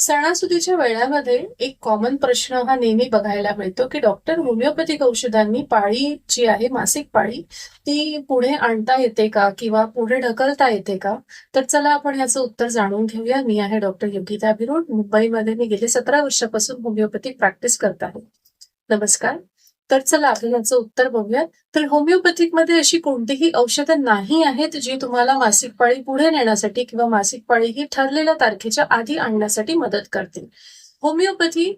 सणासुदीच्या वेळामध्ये एक कॉमन प्रश्न हा नेहमी बघायला मिळतो की डॉक्टर होमिओपॅथिक औषधांनी पाळी जी आहे मासिक पाळी ती पुढे आणता येते का किंवा पुढे ढकलता येते का? तर चला आपण याचं उत्तर जाणून घेऊया. मी आहे डॉक्टर योगिता बिरोड मुंबईमध्ये मी गेले सतरा वर्षापासून होमिओपॅथिक प्रॅक्टिस करत आहे. नमस्कार. तर चला आपण याचं उत्तर बघूयात. तर होमिओपॅथिकमध्ये अशी कोणतीही औषधं नाही आहेत जी तुम्हाला मासिक पाळी पुढे नेण्यासाठी किंवा मासिक पाळी ही ठरलेल्या तारखेच्या आधी आणण्यासाठी मदत करतील. होमिओपॅथी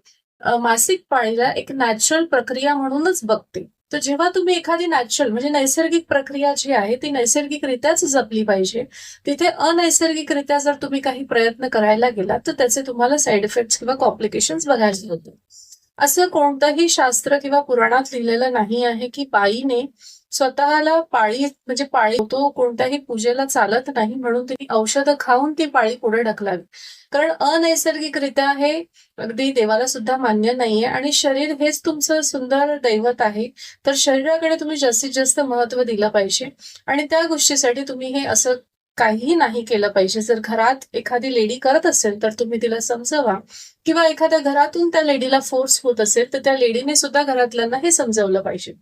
मासिक पाळीला एक नॅचरल प्रक्रिया म्हणूनच बघते. तर जेव्हा तुम्ही एखादी नॅचरल म्हणजे नैसर्गिक प्रक्रिया जी आहे ती नैसर्गिकरित्याच जपली पाहिजे. तिथे अनैसर्गिकरित्या जर तुम्ही काही प्रयत्न करायला गेलात तर त्याचे तुम्हाला साईड इफेक्ट्स किंवा कॉम्प्लिकेशन्स बघायचे होते असं कोणतंही शास्त्र किंवा पुराणात लिहिलेलं नाही आहे की बाईने स्वतःला पाळी म्हणजे पाळी तो कोणत्याही पूजेला चालत नाही म्हणून तिने औषधं खाऊन ती पाळी पुढे ढकलावी. कारण अनैसर्गिकरित्या हे अगदी देवाला सुद्धा मान्य नाहीये आणि शरीर हेच तुमचं सुंदर दैवत आहे. तर शरीराकडे तुम्ही जास्तीत जास्त महत्त्व दिलं पाहिजे आणि त्या गोष्टीसाठी तुम्ही हे असं काहीही नाही केलं पाहिजे. जर घरात एखादी लेडी करत असेल तर तुम्ही तिला समजवा. किंवा एखाद्या घरातून त्या लेडीला फोर्स होत असेल तर त्या लेडीने सुद्धा घरातल्यांना हे समजवलं पाहिजे.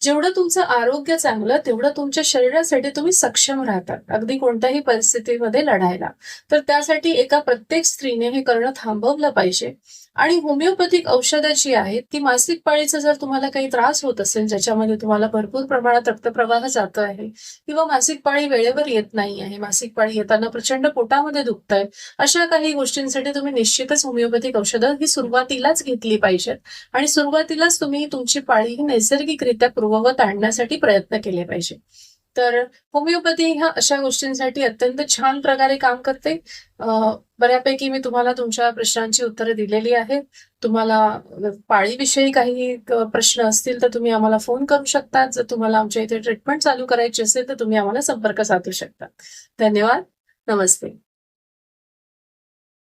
जेवढं तुमचं आरोग्य चांगलं तेवढं तुमच्या शरीरासाठी तुम्ही सक्षम राहतात. अगदी कोणत्याही परिस्थितीमध्ये लढायला. तर त्यासाठी एका प्रत्येक स्त्रीने हे करणं थांबवलं पाहिजे. आणि होमिओपॅथिक औषधं जी आहेत ती मासिक पाळीचा जर तुम्हाला काही त्रास होत असेल ज्याच्यामध्ये तुम्हाला भरपूर प्रमाणात रक्तप्रवाह जातो आहे किंवा मासिक पाळी वेळेवर येत नाही आहे मासिक पाळी येताना प्रचंड पोटामध्ये दुखत आहे अशा काही गोष्टींसाठी तुम्ही निश्चितच होमिओपॅथिक औषधं ही सुरुवातीलाच घेतली पाहिजेत. आणि सुरुवातीलाच तुम्ही तुमची पाळी ही नैसर्गिकरित्या पूर्ववत आणण्यासाठी प्रयत्न केले पाहिजे. तर होमिओपॅथी ह्या अशा गोष्टींसाठी अत्यंत छान प्रकारे काम करते. बऱ्यापैकी मी तुम्हाला तुमच्या प्रश्नांची उत्तरं दिलेली आहेत. तुम्हाला पाळीविषयी काही प्रश्न असतील तर तुम्ही आम्हाला फोन करू शकता जर तुम्हाला आमच्या इथे ट्रीटमेंट चालू करायची असेल तर तुम्ही आम्हाला संपर्क साधू शकता. धन्यवाद. नमस्ते.